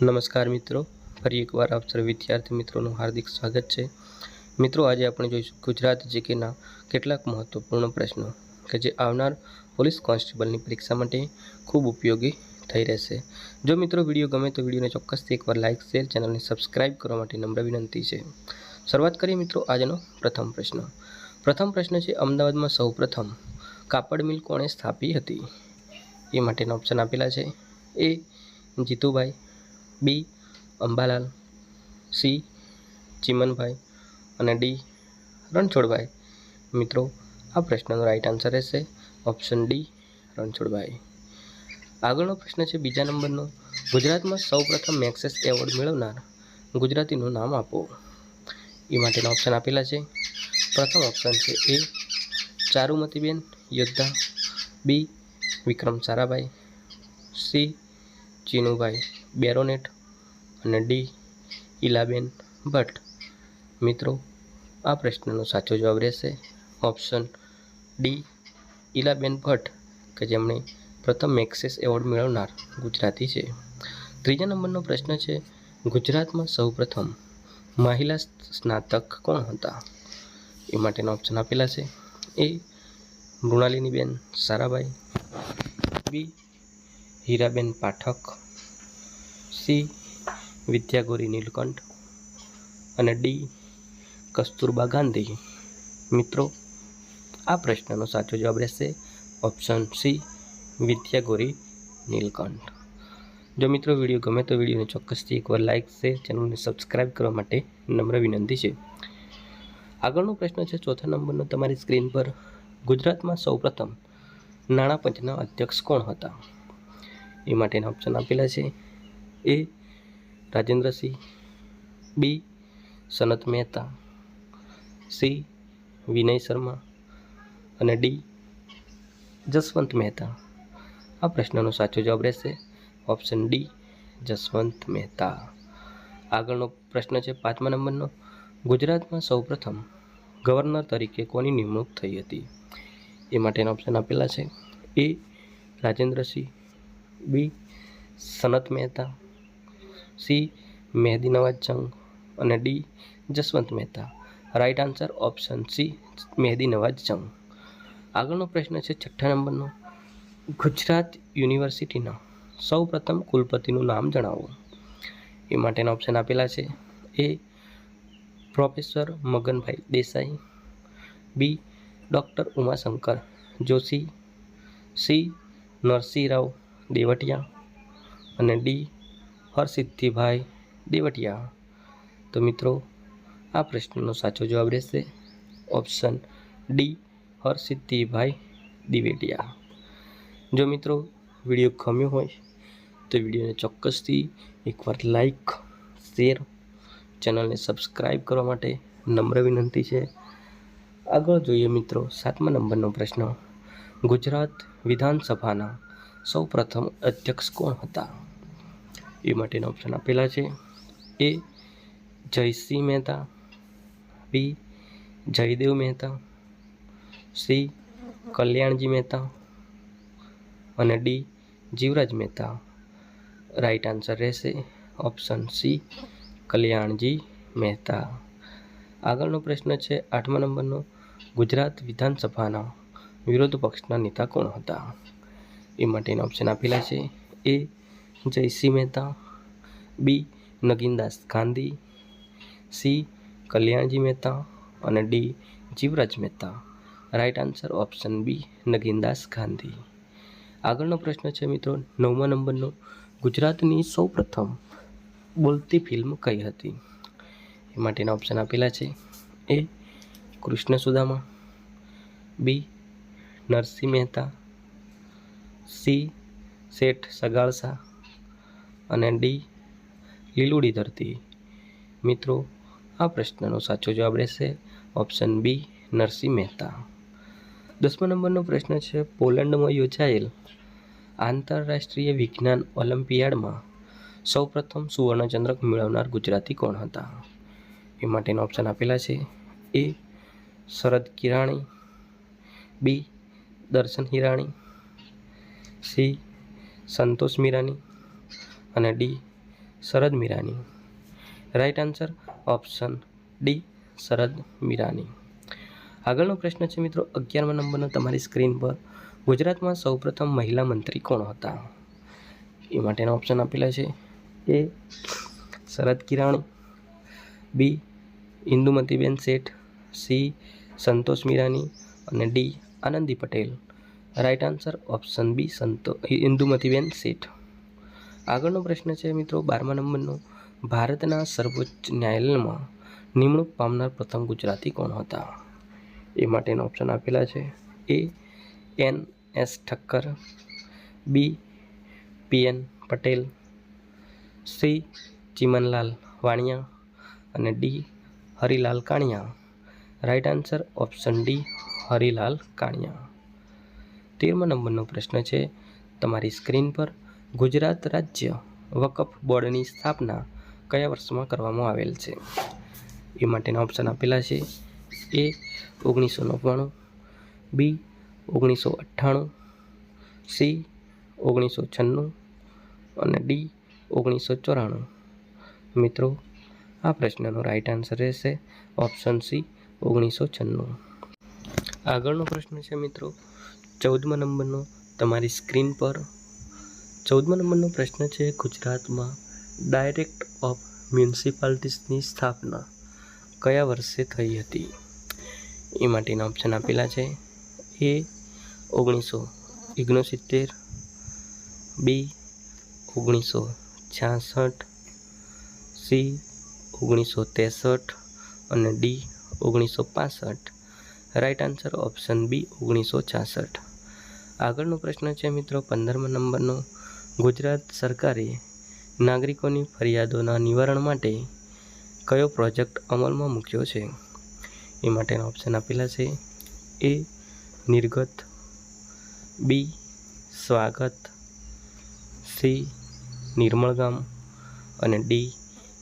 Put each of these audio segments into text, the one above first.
નમસ્કાર મિત્રો. ફરી એકવાર આપ સર્વ વિદ્યાર્થી મિત્રોનું હાર્દિક સ્વાગત છે. મિત્રો, આજે આપણે જોઈશું ગુજરાત જીકેના કેટલાક મહત્વપૂર્ણ પ્રશ્નો કે જે આવનાર પોલીસ કોન્સ્ટેબલની પરીક્ષા માટે ખૂબ ઉપયોગી થઈ રહેશે. જો મિત્રો વીડિયો ગમે તો વિડીયોને ચોક્કસથી એકવાર લાઇક, શેર, ચેનલને સબસ્ક્રાઇબ કરવા માટે નમ્ર વિનંતી છે. શરૂઆત કરીએ મિત્રો આજનો પ્રથમ પ્રશ્ન. પ્રથમ પ્રશ્ન છે, અમદાવાદમાં સૌપ્રથમ કાપડ મિલ કોણે સ્થાપી હતી? એ માટેના ઓપ્શન આપેલા છે. A Jitubhai B, Ambalal, C, Chimanbhai અને ડી, રણછોડભાઈ. મિત્રો, આ પ્રશ્નનો રાઈટ આન્સર રહેશે ઓપ્શન ડી, રણછોડભાઈ. આગળનો પ્રશ્ન છે બીજા નંબરનો. ગુજરાતમાં સૌપ્રથમ મેક્સેસ એવોર્ડ મેળવનાર ગુજરાતીનું નામ આપો. એ માટેના ઓપ્શન આપેલા છે. પ્રથમ ઓપ્શન છે એ Charumatiben, Yoddha. B, Vikram Sarabhai. C, Chinubhai. Baronet અને ડી ઇલાબેન ભટ્ટ મિત્રો, આ પ્રશ્નનો સાચો જવાબ રહેશે ઓપ્શન ડી ઇલાબેન ભટ્ટ, કે જેમણે પ્રથમ મેક્સેસ એવોર્ડ મેળવનાર ગુજરાતી છે. ત્રીજા નંબરનો પ્રશ્ન છે, ગુજરાતમાં સૌપ્રથમ મહિલા સ્નાતક કોણ હતા? એ માટેના ઓપ્શન આપેલા છે. A, Mrinaliniben Sarabhai. B, Hiraben Pathak. C, Vidyagauri Nilkanth અને ડી, કસ્તુરબા ગાંધી. મિત્રો, આ પ્રશ્નનો સાચો જવાબ રહેશે ઓપ્શન સી, વિદ્યાગોરી નીલકંઠ. જો મિત્રો વીડિયો ગમે તો વિડીયોને ચોક્કસથી એકવાર લાઇક શેર, ચેનલને સબસ્ક્રાઇબ કરવા માટે નમ્ર વિનંતી છે. આગળનો પ્રશ્ન છે, ચોથા નંબરનો તમારી સ્ક્રીન પર ગુજરાતમાં સૌપ્રથમ નાણાં પંચના અધ્યક્ષ કોણ હતા? એ માટેના ઓપ્શન આપેલા છે. A Rajendrasinh, B Sanat Mehta, C Vinay Sharma અને ડી જસવંત મહેતા. આ પ્રશ્નનો સાચો જવાબ રહેશે ઓપ્શન ડી જસવંત મહેતા. આગળનો પ્રશ્ન છે પાંચમા નંબરનો. ગુજરાતમાં સૌપ્રથમ ગવર્નર તરીકે કોની નિમણૂક થઈ હતી? એ માટેના ઓપ્શન આપેલા છે. A Rajendrasinh, B Sanat Mehta C, Mehdi Nawaz Jung અને D, Jaswant Mehta. Right answer option C Mehdi Nawaz Jung. આગળનો પ્રશ્ન છે છઠ્ઠા નંબરનો. ગુજરાત યુનિવર્સિટીના સૌ પ્રથમ કુલપતિનું નામ જણાવો. એ માટેના ઓપ્શન આપેલા છે. A professor Maganbhai Desai. B doctor Umashankar Joshi. C Narsinhrao Divatia. અને ડી હરસિદ્ધિભાઈ દેવટિયા. તો મિત્રો, આ પ્રશ્નનો સાચો જવાબ રહેશે ઓપ્શન ડી હરસિદ્ધિભાઈ દિવેટિયા. જો મિત્રો, વીડિયો ગમ્યો હોય તો વિડીયોને ચોક્કસથી એકવાર લાઈક, શેર, ચેનલને સબસ્ક્રાઈબ કરવા માટે નમ્ર વિનંતી છે. આગળ જોઈએ મિત્રો, સાતમા નંબરનો પ્રશ્ન. ગુજરાત વિધાનસભાના સૌ પ્રથમ અધ્યક્ષ કોણ હતા? એ માટેના ઓપ્શન આપેલા છે. A Jaysinh Mehta, B Jaydev Mehta, C Kalyanji Mehta અને D Jivraj Mehta. Right answer રહેશે ઓપ્શન સી કલ્યાણજી મહેતા. આગળનો પ્રશ્ન છે, આઠમા નંબરનો. ગુજરાત વિધાનસભાના વિરોધ પક્ષના નેતા કોણ હતા? એ માટેના ઓપ્શન આપેલા છે. A Jaysinh Mehta. B, Nagindas Gandhi. C, Kalyanji Mehta. અને D, Jivraj Mehta. Right answer option B, Nagindas Gandhi. આગળનો પ્રશ્ન છે મિત્રો, નવમા નંબરનો. ગુજરાતની સૌ પ્રથમ બોલતી ફિલ્મ કઈ હતી? એ માટેના ઓપ્શન આપેલા છે. A Krishna Sudama B, Narsinh Mehta. C, Sheth Sagalsa. અને ડી, લીલુડી ધરતી. મિત્રો, આ પ્રશ્નનો સાચો જવાબ રહેશે ઓપ્શન બી, નરસિંહ મહેતા. દસમા નંબરનો પ્રશ્ન છે, પોલેન્ડમાં યોજાયેલ આંતરરાષ્ટ્રીય વિજ્ઞાન ઓલિમ્પિયાડમાં સૌપ્રથમ સુવર્ણચંદ્રક મેળવનાર ગુજરાતી કોણ હતા? એ માટેના ઓપ્શન આપેલા છે, એ, શરદ કિરાણી, બી, દર્શન હિરાણી, સી, સંતોષ મીરાની અને D Sharad Mirani. Right answer, option D Sharad Mirani. આગળનો પ્રશ્ન છે મિત્રો, અગિયારમા નંબરનો તમારી સ્ક્રીન પર ગુજરાતમાં સૌપ્રથમ મહિલા મંત્રી કોણ હતા? એ માટેના ઓપ્શન આપેલા છે. એ શરદ કિરાણી. બી, ઇન્દુમતીબેન શેઠ. સી, સંતોષ મીરાની. અને D, Anandi Patel. Right answer, option B, સંતો, ઇન્દુમતીબેન શેઠ. આગળનો પ્રશ્ન છે મિત્રો, બારમા નંબરનો. ભારતના સર્વોચ્ચ ન્યાયાલયમાં નિમણૂક પામનાર પ્રથમ ગુજરાતી કોણ હતા? એ માટેના ઓપ્શન આપેલા છે. A N S Thakkar. B P N Patel. C Chimanlal Vaniya. અને D Harilal Kaniya. Right answer option D Harilal Kaniya. તેરમા નંબરનો પ્રશ્ન છે, તમારી સ્ક્રીન પર ગુજરાત રાજ્ય વકફ બોર્ડની સ્થાપના કયા વર્ષમાં કરવામાં આવેલ છે? એ માટેના ઓપ્શન આપેલા છે. એ ઓગણીસો નવ્વાણું. બી ઓગણીસો અઠ્ઠાણું. સી ઓગણીસો છન્નું. અને ડી ઓગણીસો ચોરાણું. મિત્રો, આ પ્રશ્નનો રાઈટ આન્સર રહેશે ઓપ્શન સી ઓગણીસો છન્નું. આગળનો પ્રશ્ન છે મિત્રો, ચૌદમા નંબરનો તમારી સ્ક્રીન પર ચૌદમા નંબરનો પ્રશ્ન છે, ગુજરાતમાં ડાયરેક્ટ ઓફ મ્યુનિસિપાલિટીસની સ્થાપના કયા વર્ષે થઈ હતી? એ માટેના ઓપ્શન આપેલા છે, એ ઓગણીસો ઓગણસિત્તેર, બી ઓગણીસો છાસઠ, સી ઓગણીસો ત્રેસઠ અને ડી ઓગણીસો પાસઠ. રાઈટ આન્સર ઓપ્શન બી ઓગણીસો છાસઠ. આગળનો પ્રશ્ન છે મિત્રો, પંદરમા નંબરનો. ગુજરાત સરકારે નાગરિકોની ફરિયાદોના નિવારણ માટે કયો પ્રોજેક્ટ અમલમાં મૂક્યો છે? એ માટેના ઓપ્શન આપેલા છે. એ નિર્ગત, બી સ્વાગત, સી નિર્મળ ગામ અને D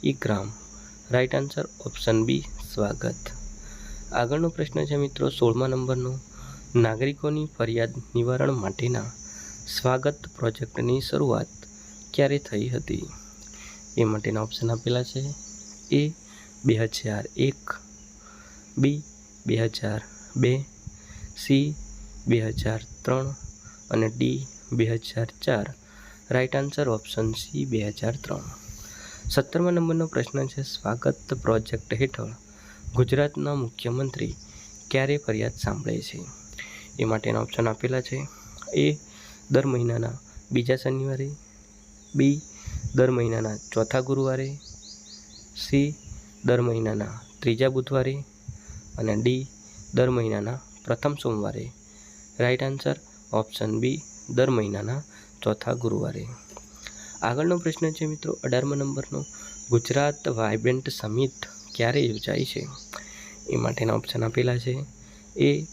Ikram right answer option B Swagat. આગળનો પ્રશ્ન છે મિત્રો, સોળમા નંબરનો. નાગરિકોની ફરિયાદ નિવારણ માટેના સ્વાગત પ્રોજેક્ટની શરૂઆત ક્યારે થઈ હતી? એ માટેના ઓપ્શન આપેલા છે. એ બે હજાર એક, બી બે હજાર બે, સી બે હજાર ત્રણ અને ડી બે હજાર ચાર. રાઇટ આન્સર ઓપ્શન સી બે હજાર ત્રણ. સત્તરમા નંબરનો પ્રશ્ન છે, સ્વાગત પ્રોજેક્ટ હેઠળ ગુજરાતના મુખ્યમંત્રી ક્યારે ફરિયાદ સાંભળે છે? એ માટેના ઓપ્શન આપેલા છે. એ દર મહિનાના બીજા શનિવારે, બી દર મહિનાના ચોથા ગુરુવારે, સી દર મહિનાના ત્રીજા બુધવારે અને ડી દર મહિનાના પ્રથમ સોમવારે. રાઈટ આન્સર ઓપ્શન બી દર મહિનાના ચોથા ગુરુવારે. આગળનો પ્રશ્ન છે મિત્રો, અઢારમા નંબરનો, ગુજરાત વાઇબ્રન્ટ સમિટ ક્યારે યોજાય છે? એ માટેના ઓપ્શન આપેલા છે. એ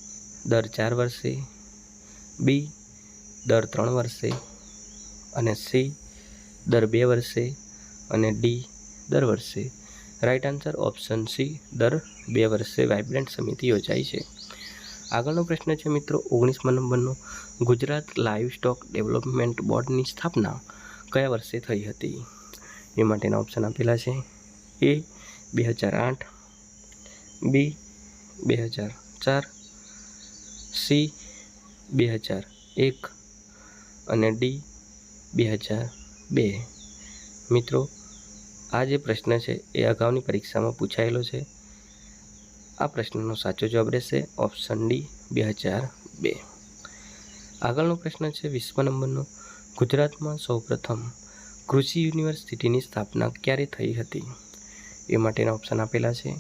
દર ચાર વર્ષે, બી દર ત્રણ વર્ષે અને સી દર બે વર્ષે અને ડી દર વર્ષે. રાઇટ આન્સર ઓપ્શન સી દર બે વર્ષે વાઇબ્રન્ટ સમિતિ યોજાય છે. આગળનો પ્રશ્ન છે મિત્રો, ઓગણીસમાં નંબરનો. ગુજરાત લાઇવ સ્ટોક ડેવલપમેન્ટ બોર્ડની સ્થાપના કયા વર્ષે થઈ હતી? એ માટેના ઓપ્શન આપેલા છે. એ બે હજાર આઠ બી બે હજાર ચાર સી બે હજાર એક અને ડી બે હજાર બે. મિત્રો, આ જે પ્રશ્ન છે એ અગાઉની પરીક્ષામાં પૂછાયેલો છે. આ પ્રશ્નનો સાચો જવાબ રહેશે ઓપ્શન ડી બે હજાર બે. આગળનો પ્રશ્ન છે વિશ્વ નંબરનો. ગુજરાતમાં સૌપ્રથમ કૃષિ યુનિવર્સિટીની સ્થાપના ક્યારે થઈ હતી? એ માટેના ઓપ્શન આપેલા છે.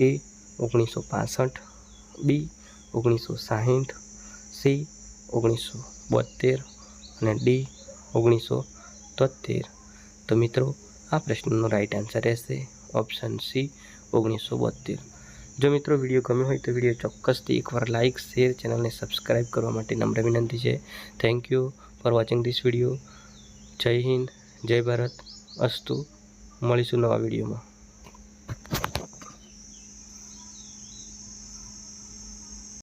એ ઓગણીસો પાસઠ, બી ઓગણીસો સાહીઠ, સી ઓગણીસો બોતેર અને ડી, ઓગણીસો તોતેર તો મિત્રો, આ પ્રશ્નનો રાઈટ આન્સર રહેશે ઓપ્શન સી, ઓગણીસો બોતેર જો મિત્રો વીડિયો ગમ્યો હોય તો વીડિયો ચોક્કસથી એકવાર લાઇક શેર ચેનલને સબસ્ક્રાઈબ કરવા માટે નમ્ર વિનંતી છે. Thank you for watching this video જય હિન્દ, જય ભારત. અસ્તુ. મળીશું નવા વિડીયોમાં.